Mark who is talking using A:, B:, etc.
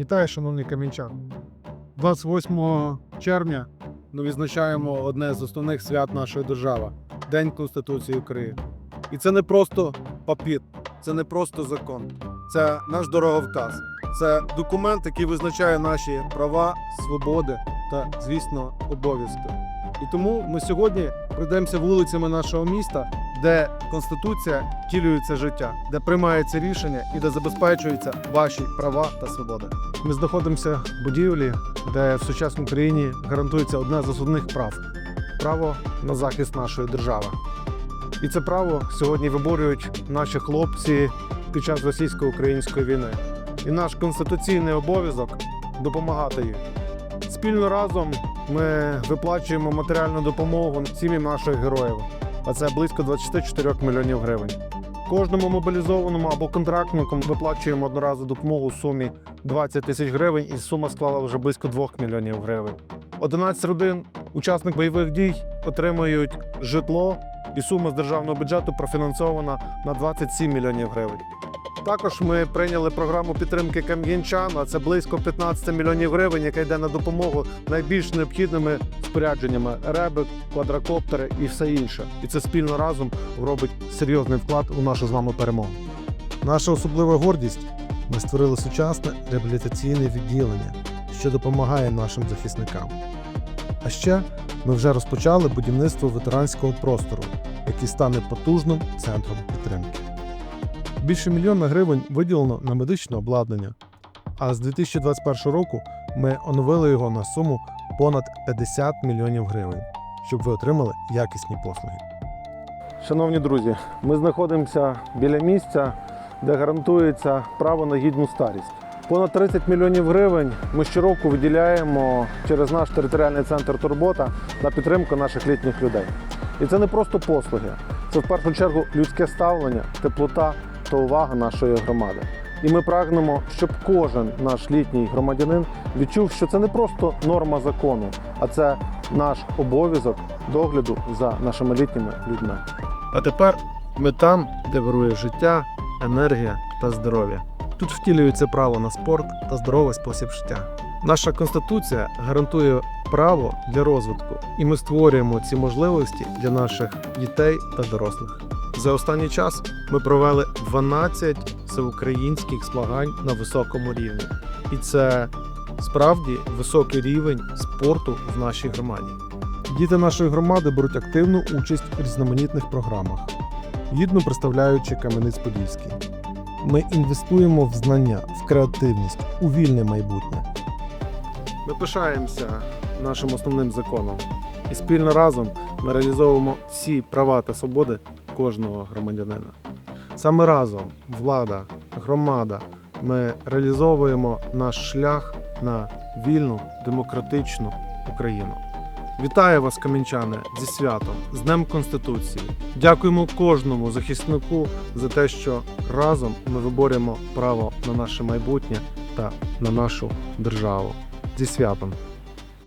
A: Вітаю, шановний камінчан. 28 червня ми відзначаємо одне з основних свят нашої держави День Конституції України. І це не просто папір, це не просто закон, це наш дороговказ. Це документ, який визначає наші права, свободи та, звісно, обов'язки. І тому ми сьогодні пройдемося вулицями нашого міста, де Конституція втілюється життя, де приймаються рішення і де забезпечуються ваші права та свободи. Ми знаходимося в будівлі, де в сучасній країні гарантується одне з основних прав право на захист нашої держави. І це право сьогодні виборюють наші хлопці під час російсько-української війни. І наш конституційний обов'язок допомагати їм. Спільно разом ми виплачуємо матеріальну допомогу сім'ям наших героїв, а це близько 24 мільйонів гривень. Кожному мобілізованому або контрактнику виплачуємо одноразову допомогу у сумі 20 тисяч гривень, і сума склала вже близько 2 мільйонів гривень. 11 родин, учасник бойових дій, отримують житло, і сума з державного бюджету профінансована на 27 мільйонів гривень. Також ми прийняли програму підтримки кам'янчан, а це близько 15 мільйонів гривень, яка йде на допомогу найбільш необхідними спорядженнями реби, квадрокоптери і все інше. І це спільно разом робить серйозний вклад у нашу з вами перемогу. Наша особлива гордість ми створили сучасне реабілітаційне відділення, що допомагає нашим захисникам. А ще ми вже розпочали будівництво ветеранського простору, який стане потужним центром підтримки. Більше мільйона гривень виділено на медичне обладнання. А з 2021 року ми оновили його на суму понад 50 мільйонів гривень, щоб ви отримали якісні послуги. Шановні друзі, ми знаходимося біля місця, де гарантується право на гідну старість. Понад 30 мільйонів гривень ми щороку виділяємо через наш територіальний центр Турбота на підтримку наших літніх людей. І це не просто послуги, це в першу чергу людське ставлення, теплота та увага нашої громади. І ми прагнемо, щоб кожен наш літній громадянин відчув, що це не просто норма закону, а це наш обов'язок догляду за нашими літніми людьми. А тепер ми там, де вирує життя, енергія та здоров'я. Тут втілюється право на спорт та здоровий спосіб життя. Наша конституція гарантує право для розвитку, і ми створюємо ці можливості для наших дітей та дорослих. За останній час ми провели 12 всеукраїнських змагань на високому рівні, і це справді високий рівень спорту в нашій громаді. Діти нашої громади беруть активну участь у різноманітних програмах, гідно представляючи Кам'янець-Подільський. Ми інвестуємо в знання, в креативність, у вільне майбутнє. Ми пишаємося нашим основним законом і спільно разом ми реалізовуємо всі права та свободи кожного громадянина. Саме разом, влада, громада, ми реалізовуємо наш шлях на вільну демократичну Україну. Вітаю вас, камінчани, зі святом, з Днем Конституції. Дякуємо кожному захиснику за те, що разом ми виборюємо право на наше майбутнє та на нашу державу. Зі святом!